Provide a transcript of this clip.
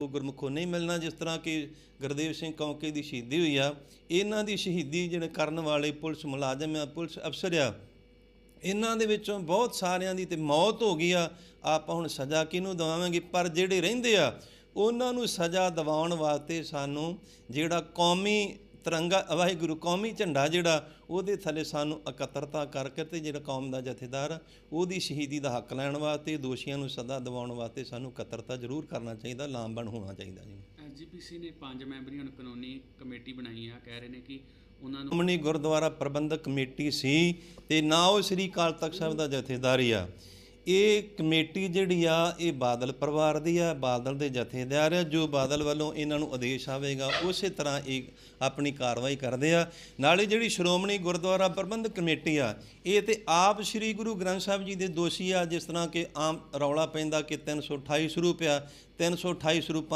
ਉਹ ਗੁਰਮੁਖੋਂ ਨਹੀਂ ਮਿਲਣਾ, ਜਿਸ ਤਰ੍ਹਾਂ ਕਿ ਗੁਰਦੇਵ ਸਿੰਘ ਕੌਂਕੇ ਦੀ ਸ਼ਹੀਦੀ ਹੋਈ ਆ। ਇਹਨਾਂ ਦੀ ਸ਼ਹੀਦੀ ਜਿਹੜੇ ਕਰਨ ਵਾਲੇ ਪੁਲਿਸ ਮੁਲਾਜ਼ਮ ਆ, ਪੁਲਿਸ ਅਫਸਰ ਆ, ਇਹਨਾਂ ਦੇ ਵਿੱਚੋਂ ਬਹੁਤ ਸਾਰਿਆਂ ਦੀ ਤੇ ਮੌਤ ਹੋ ਗਈ ਆ। ਆਪਾਂ ਹੁਣ ਸਜ਼ਾ ਕਿਹਨੂੰ ਦਵਾਵਾਂਗੇ? ਪਰ ਜਿਹੜੇ ਰਹਿੰਦੇ ਆ, ਉਹਨਾਂ ਨੂੰ ਸਜ਼ਾ ਦਿਵਾਉਣ ਵਾਸਤੇ ਸਾਨੂੰ ਜਿਹੜਾ ਕੌਮੀ ਤਿਰੰਗਾ ਵਾਹਿਗੁਰੂ ਕੌਮੀ ਝੰਡਾ ਜਿਹੜਾ ਉਹਦੇ ਥੱਲੇ ਸਾਨੂੰ ਇਕੱਤਰਤਾ ਕਰਕੇ ਤੇ ਜਿਹੜਾ ਕੌਮ ਦਾ ਜਥੇਦਾਰ ਉਹਦੀ ਸ਼ਹੀਦੀ ਦਾ ਹੱਕ ਲੈਣ ਵਾਸਤੇ ਦੋਸ਼ੀਆਂ ਨੂੰ ਸਜ਼ਾ ਦਿਵਾਉਣ ਵਾਸਤੇ ਸਾਨੂੰ ਇਕੱਤਰਤਾ ਜ਼ਰੂਰ ਕਰਨਾ ਚਾਹੀਦਾ ਲਾਮਬੰਦ ਹੋਣਾ ਚਾਹੀਦਾ ਜੀ। ਐਸਜੀਪੀਸੀ ਨੇ ਪੰਜ ਮੈਂਬਰੀ ਹੁਣ ਕਾਨੂੰਨੀ ਕਮੇਟੀ ਬਣਾਈ ਆ ਕਹਿ ਰਹੇ ਨੇ ਕਿ ਉਹਨਾਂ ਨੂੰ ਸ਼੍ਰੋਮਣੀ ਗੁਰਦੁਆਰਾ ਪ੍ਰਬੰਧਕ ਕਮੇਟੀ ਸੀ ਤੇ ਨਾ ਉਹ ਸ੍ਰੀ ਅਕਾਲ ਤਖਤ ਸਾਹਿਬ ਦਾ ਜਥੇਦਾਰੀ ਆ। ਇਹ ਕਮੇਟੀ ਜਿਹੜੀ ਆ, ਇਹ ਬਾਦਲ ਪਰਿਵਾਰ ਦੀ ਆ, ਬਾਦਲ ਦੇ ਜਥੇਦਾਰ ਆ, ਜੋ ਬਾਦਲ ਵੱਲੋਂ ਇਹਨਾਂ ਨੂੰ ਆਦੇਸ਼ ਆਵੇਗਾ, ਉਸੇ ਤਰ੍ਹਾਂ ਇਹ ਆਪਣੀ ਕਾਰਵਾਈ ਕਰਦੇ ਆ। ਨਾਲੇ ਜਿਹੜੀ ਸ਼੍ਰੋਮਣੀ ਗੁਰਦੁਆਰਾ ਪ੍ਰਬੰਧਕ ਕਮੇਟੀ ਆ, ਇਹ ਤੇ ਆਪ ਸ੍ਰੀ ਗੁਰੂ ਗ੍ਰੰਥ ਸਾਹਿਬ ਜੀ ਦੇ ਦੋਸ਼ੀ ਆ, ਜਿਸ ਤਰ੍ਹਾਂ ਕਿ ਆਮ ਰੌਲਾ ਪੈਂਦਾ ਕਿ 328 ਸਰੂਪ ਆ 328 ਸਰੂਪਾਂ